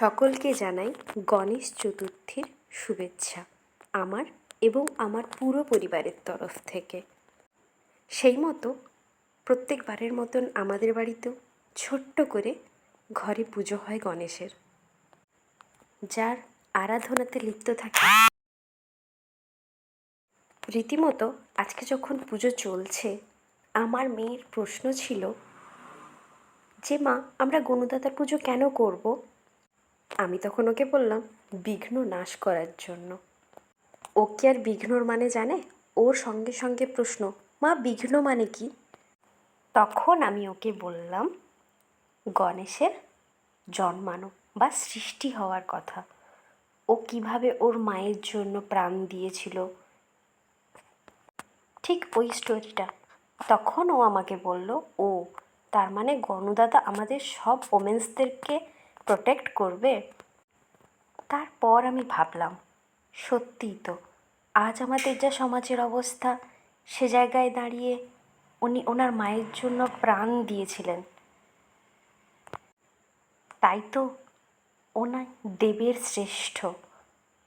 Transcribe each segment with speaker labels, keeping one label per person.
Speaker 1: সকলকে জানাই গণেশ চতুর্থীর শুভেচ্ছা আমার এবং আমার পুরো পরিবারের তরফ থেকে। সেই মতো প্রত্যেকবারের মতন আমাদের বাড়িতেও ছোট্ট করে ঘরে পুজো হয় গণেশের। যার আরাধনাতে লিপ্ত থাকে। রীতিমতো আজকে যখন পুজো চলছে, আমার মেয়ের প্রশ্ন ছিল যে, মা, আমরা গণদাতার পুজো কেন করব? আমি তখন ওকে বললাম, বিঘ্ন নাশ করার জন্য। ও কি আর বিঘ্নর মানে জানে? ওর সঙ্গে সঙ্গে প্রশ্ন, মা, বিঘ্ন মানে কি? তখন আমি ওকে বললাম, গণেশের জন্মানো বা সৃষ্টি হওয়ার কথা। ও কীভাবে ওর মায়ের জন্য প্রাণ দিয়েছিল? ঠিক ওই স্টোরিটা তখন ও আমাকে বলল, ও, তার মানে গণদাদা আমাদের সব ওমেন্সদেরকে প্রোটেক্ট করবে? তারপর আমি ভাবলাম, সত্যিই তো, আজ আমাদের যা সমাজের অবস্থা, সে জায়গায় দাঁড়িয়ে উনি ওনার মায়ের জন্য প্রাণ দিয়েছিলেন। তাই তো ওনার দেবের শ্রেষ্ঠ।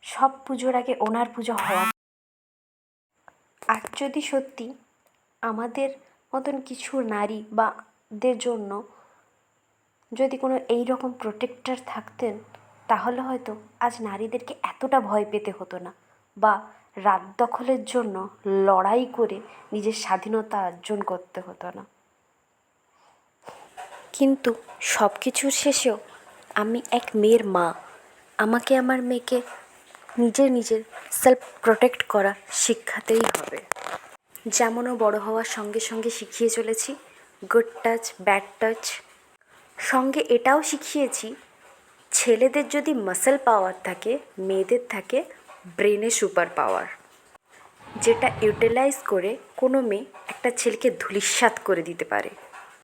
Speaker 1: সব পুজোর আগে ওনার পুজো হওয়া। আর যদি সত্যি আমাদের মতন কিছু নারী বা দের জন্য যদি কোনো এই রকম প্রোটেক্টর থাকতেন, তাহলে হয়তো আজ নারীদেরকে এতটা ভয় পেতে হতো না বা রাত দখলের জন্য লড়াই করে নিজের স্বাধীনতা অর্জন করতে হতো না। কিন্তু সব কিছুর শেষেও আমি এক মেয়ের মা। আমাকে আমার মেয়েকে নিজে নিজের সেলফ প্রোটেক্ট করা শিক্ষাতেই হবে। যেমনও বড় হওয়ার সঙ্গে সঙ্গে শিখিয়ে চলেছি গুড টাচ ব্যাড টাচ সঙ্গে এটাও শিখিয়েছি, ছেলেদের যদি মাসেল পাওয়ার থাকে, মেয়েদের থাকে ব্রেনে সুপার পাওয়ার যেটা ইউটিলাইজ করে কোনো মেয়ে একটা ছেলেকে ধূলিসাৎ করে দিতে পারে।